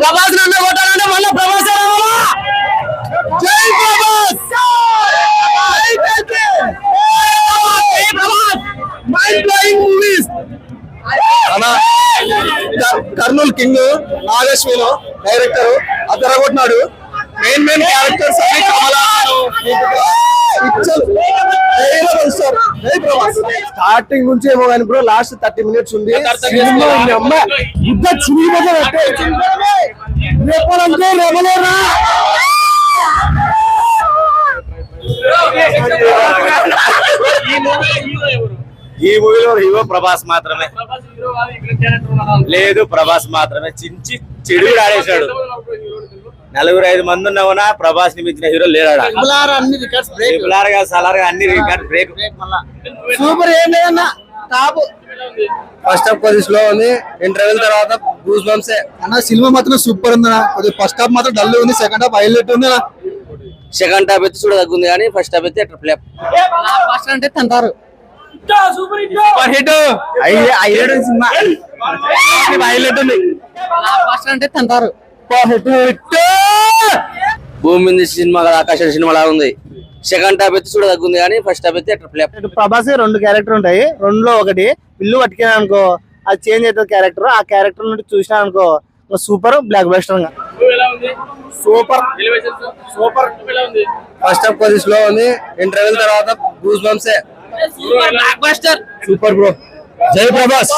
ప్రభాస్ నన్ను కొట్టాలంటే మళ్ళీ ప్రభాస్ జై Prabhas! Mind blowing movies Kurnool king Nageswara director అద్దరగొట్టినాడు. మెయిన్ మెయిన్ క్యారెక్టర్స్ అన్ని స్టార్టింగ్ నుంచి ఏమో కానీ బ్రో లాస్ట్ థర్టీ మినిట్స్ ఉంది. చిరిగిపోతే రేపలంటే ఈ మూవీలో హీరో ప్రభాస్ మాత్రమే. లేదు ప్రభాస్ మాత్రమే. చించి చెడు ఆడేశాడు నలుగురు ఐదు మంది ఉన్నవనా? ప్రభాస్ని మించిన హీరో లేడా అన్ని రికార్డ్స్ బ్రేక్. గా సలార్గా అన్ని రికార్డ్ బ్రేక్. సూపర్ ఏం లేదన్న. టాప్. ఫస్ట్ హాఫ్ కొద్ది స్లో ఉంది. ఇంటర్వెల్ తర్వాత గూస్ బంప్స్ అన్న సినిమా మాత్రం సూపర్ ఉంది కొద్ది ఫస్ట్ హాఫ్ మాత్రం డల్ ఉంది. సెకండ్ హాఫ్ హైలైట్ ఉంది సెకండ్ హాఫ్ అయితే చూడ తగ్గుంది కానీ ఫస్ట్ హాఫ్ అయితే అట్లా ఫ్లాప్ ఫస్ట్ అంటే తంటారు. Super hit. Highlight cinema. Highlight ఉంది. ఫస్ట్ అంటే తంటారు. భూమి మీద సినిమా కదా ఆకాశం సినిమా లాగా ఉంది. సెకండ్ హాఫ్ అయితే చూడ తగ్గుంది కానీ ఫస్ట్ హాఫ్ అయితే అట్లా ఫ్లాప్ ప్రభాస్ రెండు క్యారెక్టర్ ఉంటాయి. రెండులో ఒకటి ఇల్లు పట్టుకున్నా అనుకో అది చేంజ్ అవుతుంది క్యారెక్టర్ ఆ క్యారెక్టర్ నుండి చూసినా అనుకో సూపర్ బ్లాక్ బస్టర్గా. సూపర్ సూపర్ ఫస్ట్ హాఫ్ కొద్ది స్లో ఉంది? ఇంటర్వెల్ తర్వాత గూస్ బంప్స్ సూపర్ బ్రో జై ప్రభాస్.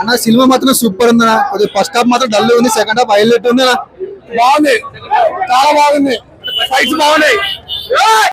అన్న సినిమా మాత్రం సూపర్ ఉంది ఫస్ట్ హాఫ్ మాత్రం డల్ ఉంది. సెకండ్ హాఫ్ హైలైట్ ఉంది బాగుంది. చాలా బాగుంది. ఫైట్స్ బాగున్నాయి.